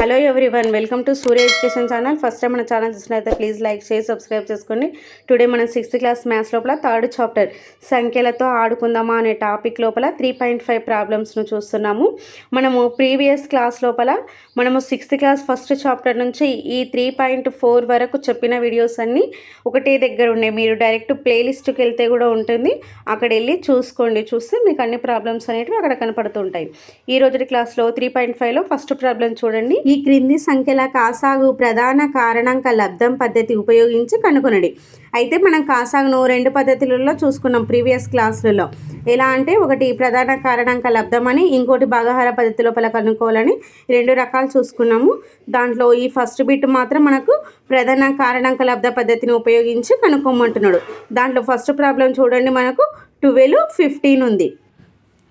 Hello one welcome to Surya education channel. First time మన channel చూసినట్లయితే please like చేసి subscribe చేసుకోండి today మనం సిక్స్త్ క్లాస్ మ్యాథ్స్ లోపల థర్డ్ చాప్టర్ సంఖ్యలతో ఆడుకుందామా అనే టాపిక్ లోపల త్రీ పాయింట్ ఫైవ్ ప్రాబ్లమ్స్ను చూస్తున్నాము. మనము ప్రీవియస్ క్లాస్ లోపల మనము సిక్స్త్ క్లాస్ ఫస్ట్ చాప్టర్ నుంచి ఈ త్రీ పాయింట్ ఫోర్ వరకు చెప్పిన వీడియోస్ అన్నీ ఒకటే దగ్గర ఉన్నాయి. మీరు డైరెక్ట్ ప్లేలిస్ట్కి వెళ్తే కూడా ఉంటుంది. అక్కడ వెళ్ళి చూసుకోండి. చూస్తే మీకు అన్ని ప్రాబ్లమ్స్ అనేటివి అక్కడ కనపడుతుంటాయి ఈ రోజు క్లాస్లో త్రీ పాయింట్ ఫైవ్లో ఫస్ట్ ప్రాబ్లం చూడండి. ఈ క్రింది సంఖ్యల కాసాగు ప్రధాన కారణాంక లబ్ధం పద్ధతి ఉపయోగించి కనుగొనడి. అయితే మనం కాసాగును రెండు పద్ధతులలో చూసుకున్నాం ప్రీవియస్ క్లాసులలో. ఎలా అంటే ఒకటి ప్రధాన కారణంక లబ్ధం అని ఇంకోటి భాగహార పద్ధతి లోపల కనుక్కోవాలని రెండు రకాలు చూసుకున్నాము. దాంట్లో ఈ ఫస్ట్ బిట్ మాత్రం మనకు ప్రధాన కారణంక లబ్ధ పద్ధతిని ఉపయోగించి కనుక్కోమంటున్నాడు. దాంట్లో ఫస్ట్ ప్రాబ్లం చూడండి మనకు ట్వెల్వ్ ఫిఫ్టీన్ ఉంది.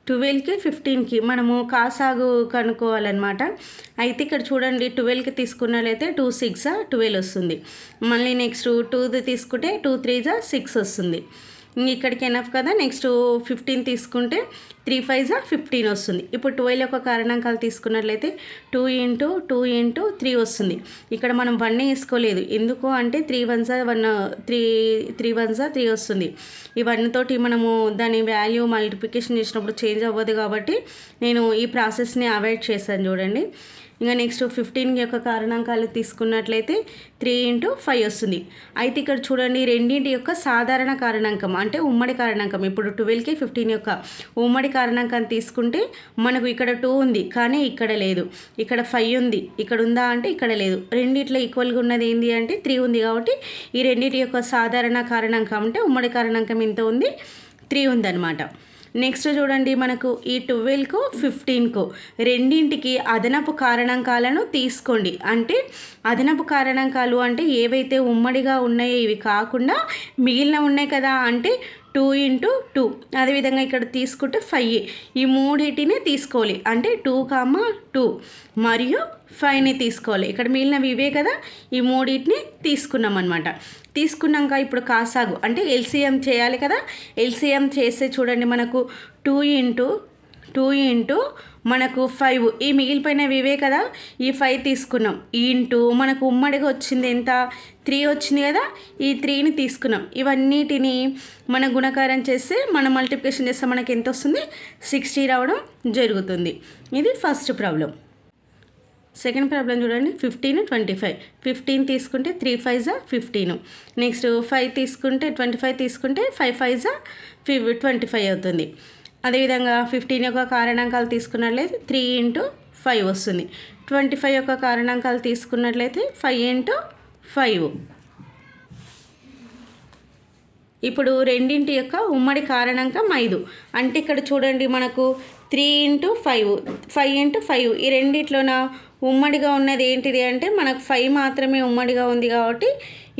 ట్వెల్వ్కి ఫిఫ్టీన్కి మనము కాసాగు కనుక్కోవాలన్నమాట. అయితే ఇక్కడ చూడండి ట్వెల్వ్కి తీసుకున్నట్లయితే టూ సిక్స్ ట్వెల్వ్ వస్తుంది. మళ్ళీ నెక్స్ట్ టూది తీసుకుంటే టూ త్రీజా సిక్స్ వస్తుంది. ఇక్కడికి ఎనఫ్ కదా నెక్స్ట్ ఫిఫ్టీన్ తీసుకుంటే త్రీ ఫైవ్ ఫిఫ్టీన్ వస్తుంది. ఇప్పుడు ట్వెల్వ్ యొక్క కారణాంకాలు తీసుకున్నట్లయితే two into two into three వస్తుంది. ఇక్కడ మనం వన్ వేసుకోలేదు. ఎందుకు అంటే three ones one three three ones three వస్తుంది. ఈ వన్ తోటి మనము దాని వాల్యూ మల్టిప్లికేషన్ చేసినప్పుడు చేంజ్ అవ్వదు కాబట్టి నేను ఈ ప్రాసెస్ని అవాయిడ్ చేశాను చూడండి. ఇంకా నెక్స్ట్ ఫిఫ్టీన్ యొక్క కారణాంకాలు తీసుకున్నట్లయితే త్రీ ఇంటూ ఫైవ్ వస్తుంది. అయితే ఇక్కడ చూడండి రెండింటి యొక్క సాధారణ కారణాంకం అంటే ఉమ్మడి కారణాంకం. ఇప్పుడు ట్వెల్వ్కి ఫిఫ్టీన్ యొక్క ఉమ్మడి కారణాంకం తీసుకుంటే మనకు ఇక్కడ టూ ఉంది కానీ ఇక్కడ లేదు. ఇక్కడ ఫైవ్ ఉంది ఇక్కడ ఉందా అంటే ఇక్కడ లేదు. రెండిట్లో ఈక్వల్గా ఉన్నది ఏంటి అంటే త్రీ ఉంది కాబట్టి ఈ రెండింటి యొక్క సాధారణ కారణాంకం అంటే ఉమ్మడి కారణాంకం ఎంత ఉంది త్రీ ఉందన్నమాట. నెక్స్ట్ చూడండి మనకు ఈ ట్వెల్వ్కు ఫిఫ్టీన్కు రెండింటికి అదనపు కారణాంకాలను తీసుకోండి. అంటే అదనపు కారణాంకాలు అంటే ఏవైతే ఉమ్మడిగా ఉన్నాయో ఇవి కాకుండా మిగిలిన ఉన్నాయి కదా అంటే టూ ఇంటూ టూ. అదేవిధంగా ఇక్కడ తీసుకుంటే ఫైవ్ ఈ మూడింటిని తీసుకోవాలి. అంటే టూ కామా టూ మరియు ఫైవ్ని తీసుకోవాలి. ఇక్కడ మిగిలినవి ఇవే కదా? ఈ మూడింటిని తీసుకున్నాం అనమాట తీసుకున్నాక ఇప్పుడు కాసాగు. అంటే ఎల్సిఎం చేయాలి కదా? ఎల్సిఎం చేస్తే చూడండి మనకు టూ ఇంటూ టూ ఇంటూ మనకు ఫైవ్. ఈ మిగిలిపోయినవి ఇవే కదా? ఈ ఫైవ్ తీసుకున్నాం. ఇంటూ మనకు ఉమ్మడిగా వచ్చింది ఎంత? త్రీ వచ్చింది కదా? ఈ త్రీని తీసుకున్నాం. ఇవన్నిటిని మన గుణకారం చేస్తే మనం మల్టిప్లికేషన్ చేస్తే మనకి ఎంత వస్తుంది? సిక్స్టీ రావడం జరుగుతుంది. ఇది ఫస్ట్ ప్రాబ్లం. సెకండ్ ప్రాబ్లం చూడండి. Fifteen twenty five. ఫిఫ్టీన్ తీసుకుంటే త్రీ ఫైవ్ జా ఫిఫ్టీన్. నెక్స్ట్ ఫైవ్ తీసుకుంటే ట్వంటీ ఫైవ్ తీసుకుంటే ఫైవ్ ఫైవ్ జా ఫిఫ్ ట్వంటీ ఫైవ్ అవుతుంది. అదేవిధంగా ఫిఫ్టీన్ యొక్క కారణాంకాలు తీసుకున్నట్లయితే త్రీ ఇంటూ ఫైవ్ వస్తుంది. ట్వంటీ ఫైవ్ యొక్క కారణాంకాలు తీసుకున్నట్లయితే ఫైవ్ ఇంటూ ఫైవ్ ఇప్పుడు రెండింటి యొక్క ఉమ్మడి కారణాంకం ఐదు. అంటే ఇక్కడ చూడండి మనకు three into five five into five ఈ రెండిట్లోన? ఉమ్మడిగా ఉన్నది ఏంటిది అంటే మనకు ఫైవ్ మాత్రమే ఉమ్మడిగా ఉంది కాబట్టి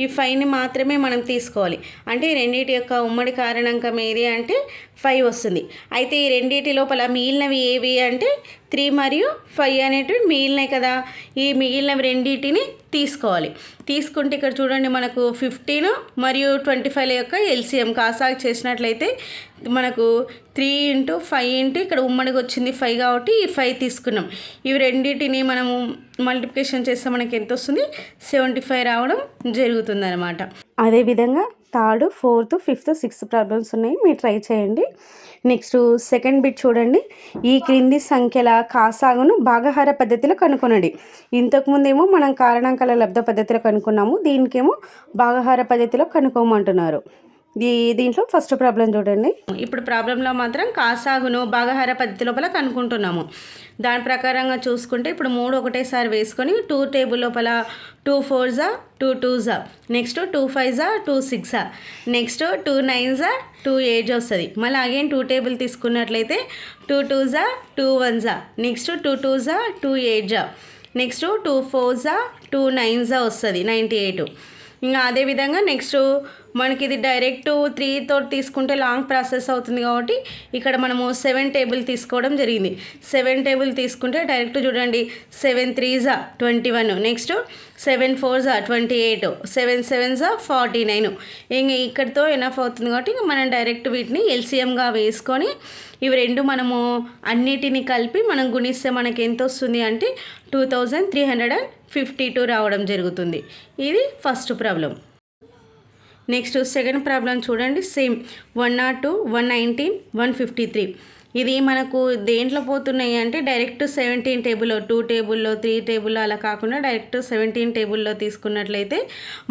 ఈ ఫైవ్ని మాత్రమే మనం తీసుకోవాలి. అంటే ఈ రెండింటి యొక్క ఉమ్మడి కారణాంకం ఏది అంటే ఫైవ్ వస్తుంది. అయితే ఈ రెండింటి లోపల మిగిలినవి ఏవి అంటే త్రీ మరియు ఫైవ్ అనేటివి మిగిలినాయి కదా. ఈ మిగిలినవి రెండింటిని తీసుకోవాలి. తీసుకుంటే ఇక్కడ చూడండి మనకు ఫిఫ్టీన్ మరియు ట్వంటీ ఫైవ్ యొక్క ఎల్సిఎం. కాసాగు చేసినట్లయితే మనకు త్రీ ఇంటూ ఫైవ్ ఇంటూ ఇక్కడ ఉమ్మడికి వచ్చింది ఫైవ్ కాబట్టి ఈ ఫైవ్ తీసుకున్నాం. ఇవి రెండింటిని మనము మల్టిప్లికేషన్ చేస్తే మనకి ఎంత వస్తుంది? సెవెంటీ ఫైవ్ రావడం జరుగుతుంది అనమాట అదేవిధంగా third fourth fifth sixth problems ఉన్నాయి. మీరు ట్రై చేయండి. నెక్స్ట్ సెకండ్ బిట్ చూడండి. ఈ క్రింది సంఖ్యల కాసాగును భాగహార పద్ధతిలో కనుగొనండి ఇంతకుముందేమో మనం కారణాంకాల లబ్ధ పద్ధతిలో కనుక్కున్నాము. దీనికేమో భాగహార పద్ధతిలో కనుక్కోమంటున్నారు. ఈ దీంట్లో ఫస్ట్ ప్రాబ్లం చూడండి. ఇప్పుడు ప్రాబ్లంలో మాత్రం కాసాగును భాగహార పద్ధతి లోపల కనుక్కుంటున్నాము. దాని ప్రకారంగా చూసుకుంటే ఇప్పుడు మూడు ఒకటేసారి వేసుకొని టూ టేబుల్ లోపల టూ ఫోర్జా టూ టూజా నెక్స్ట్ టూ ఫైవ్జా టూ సిక్సా నెక్స్ట్ టూ నైన్జా టూ ఎయిట్ వస్తుంది. మళ్ళీ అగైన్ టూ టేబుల్ తీసుకున్నట్లయితే టూ టూజా టూ వన్ జా నెక్స్ట్ టూ టూజా టూ ఎయిట్ జా నెక్స్ట్ టూ ఫోర్జా టూ నైన్జా వస్తుంది నైంటీ ఎయిట్ ఇంకా అదేవిధంగా నెక్స్ట్ మనకి ఇది డైరెక్ట్ త్రీతో తీసుకుంటే లాంగ్ ప్రాసెస్ అవుతుంది కాబట్టి ఇక్కడ మనము సెవెన్ టేబుల్ తీసుకోవడం జరిగింది. సెవెన్ టేబుల్ తీసుకుంటే డైరెక్ట్ చూడండి సెవెన్ త్రీ జా twenty one next seven four జా ట్వంటీ ఎయిట్ సెవెన్ సెవెన్ జా ఫార్టీ నైన్. ఇంక ఇక్కడితో ఎనఫ్ అవుతుంది కాబట్టి ఇంక మనం డైరెక్ట్ వీటిని ఎల్సిఎంగా వేసుకొని ఇవి రెండు మనము అన్నిటిని కలిపి మనం గుణిస్తే మనకి ఎంత వస్తుంది అంటే two thousand three hundred and fifty two రావడం జరుగుతుంది. ఇది first problem next second problem చూడండి same one not two one nineteen one fifty three ఇది మనకు దేంట్లో పోతున్నాయి అంటే డైరెక్ట్ సెవెంటీన్ టేబుల్లో టూ టేబుల్లో త్రీ టేబుల్లో అలా కాకుండా డైరెక్ట్ సెవెంటీన్ టేబుల్లో తీసుకున్నట్లయితే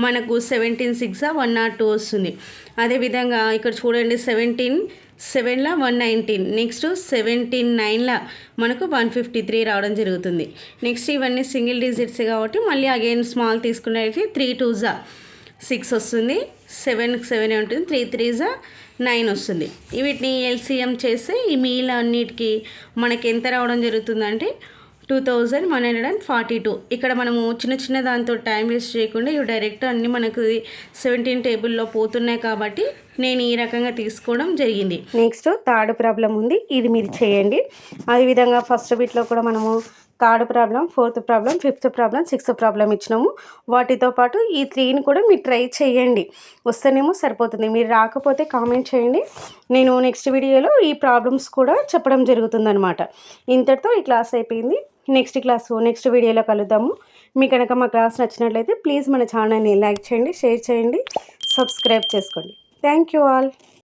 మనకు seventeen six one not two వస్తుంది. అదేవిధంగా ఇక్కడ చూడండి సెవెంటీన్ సెవెన్లా వన్ నైన్టీన్. నెక్స్ట్ సెవెంటీన్ నైన్లా మనకు వన్ ఫిఫ్టీ త్రీ రావడం జరుగుతుంది. నెక్స్ట్ ఇవన్నీ సింగిల్ డిజిట్స్ కాబట్టి మళ్ళీ అగైన్ స్మాల్ తీసుకున్నట్లయితే త్రీ టూజా సిక్స్ వస్తుంది సెవెన్ సెవెన్ ఉంటుంది త్రీ త్రీ జా నైన్ వస్తుంది. వీటిని ఎల్సిఎం చేస్తే ఈ మీల్ అన్నిటికీ మనకి ఎంత రావడం జరుగుతుందంటే two thousand one hundred and forty two. ఇక్కడ మనము చిన్న చిన్న దాంతో టైం వేస్ట్ చేయకుండా ఇవి డైరెక్ట్ అన్నీ మనకు సెవెంటీన్ టేబుల్లో పోతున్నాయి కాబట్టి నేను ఈ రకంగా తీసుకోవడం జరిగింది. నెక్స్ట్ థర్డ్ ప్రాబ్లం ఉంది ఇది మీరు చేయండి. అదేవిధంగా ఫస్ట్ బిట్లో కూడా మనము third problem fourth problem fifth problem sixth problem ఇచ్చినాము. వాటితో పాటు ఈ త్రీని కూడా మీరు ట్రై చేయండి. వస్తేనేమో సరిపోతుంది. మీరు రాకపోతే కామెంట్ చేయండి. నేను నెక్స్ట్ వీడియోలో ఈ ప్రాబ్లమ్స్ కూడా చెప్పడం జరుగుతుందనమాట ఇంతటితో ఈ క్లాస్ అయిపోయింది. నెక్స్ట్ క్లాస్ నెక్స్ట్ వీడియోలో కలుద్దాము. మీకు కనుక మా క్లాస్ నచ్చినట్లయితే ప్లీజ్ మన ఛానల్ని లైక్ చేయండి షేర్ చేయండి సబ్స్క్రైబ్ చేసుకోండి. Thank you all.